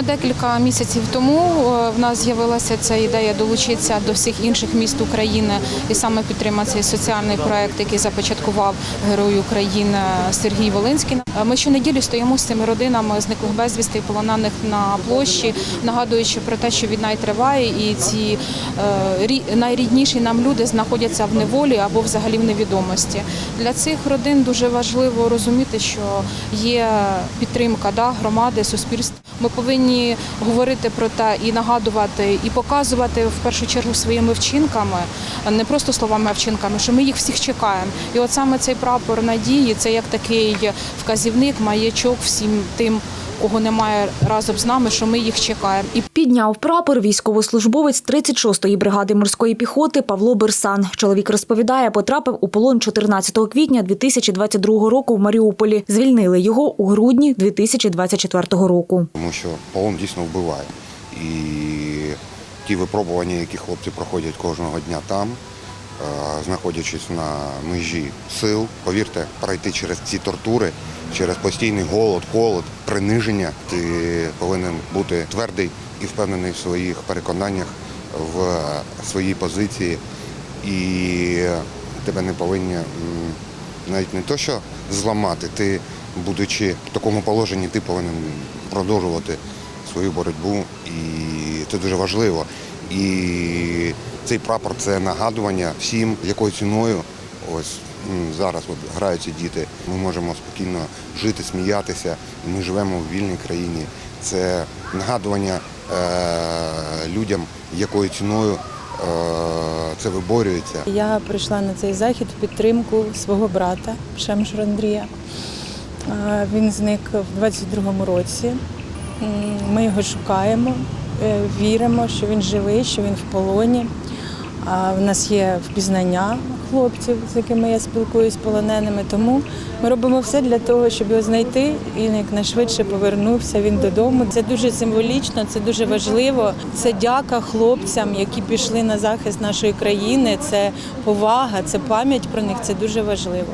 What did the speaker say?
Буквально декілька місяців тому е, в нас з'явилася ця ідея долучитися до всіх інших міст України і саме підтримати цей соціальний проект, який започаткував герой України Сергій Волинський. Е, Ми щонеділі стоїмо з цими родинами зниклих безвісти і полонених на площі, нагадуючи про те, що війна й триває, і ці е, найрідніші нам люди знаходяться в неволі або взагалі в невідомості. Для цих родин дуже важливо розуміти, що є підтримка да, громади, суспільства. Ми повинні говорити про те і нагадувати, і показувати в першу чергу своїми вчинками, не просто словами, а вчинками, що ми їх всіх чекаємо. І от саме цей прапор надії це як такий вказівник, маячок всім тим, кого немає разом з нами, що ми їх чекаємо. І Підняв прапор військовослужбовець 36-ї бригади морської піхоти Павло Берсан. Чоловік розповідає, потрапив у полон 14 квітня 2022 року в Маріуполі. Звільнили його у грудні 2024 року. тому що полон дійсно вбиває. І ті випробування, які хлопці проходять кожного дня там, знаходячись на межі сил, повірте, пройти через ці тортури, через постійний голод, холод, приниження, ти повинен бути твердий і впевнений в своїх переконаннях, в своїй позиції. І тебе не повинні навіть не то, що зламати, ти, будучи в такому положенні, ти повинен продовжувати свою боротьбу. І це дуже важливо. І цей прапор це нагадування всім, якою ціною ось зараз от граються діти. Ми можемо спокійно жити, сміятися. Ми живемо в вільній країні. Це нагадування е- людям, якою ціною е- це виборюється. Я прийшла на цей захід в підтримку свого брата Шемшура Андрія. Е, Він зник в 22-му році. Ми його шукаємо, віримо, що він живий, що він в полоні. А В нас є впізнання хлопців, з якими я спілкуюсь полоненими. Тому ми робимо все для того, щоб його знайти і якнайшвидше повернувся він додому. Це дуже символічно, це дуже важливо. Це дяка хлопцям, які пішли на захист нашої країни. Це повага, це пам'ять про них. Це дуже важливо.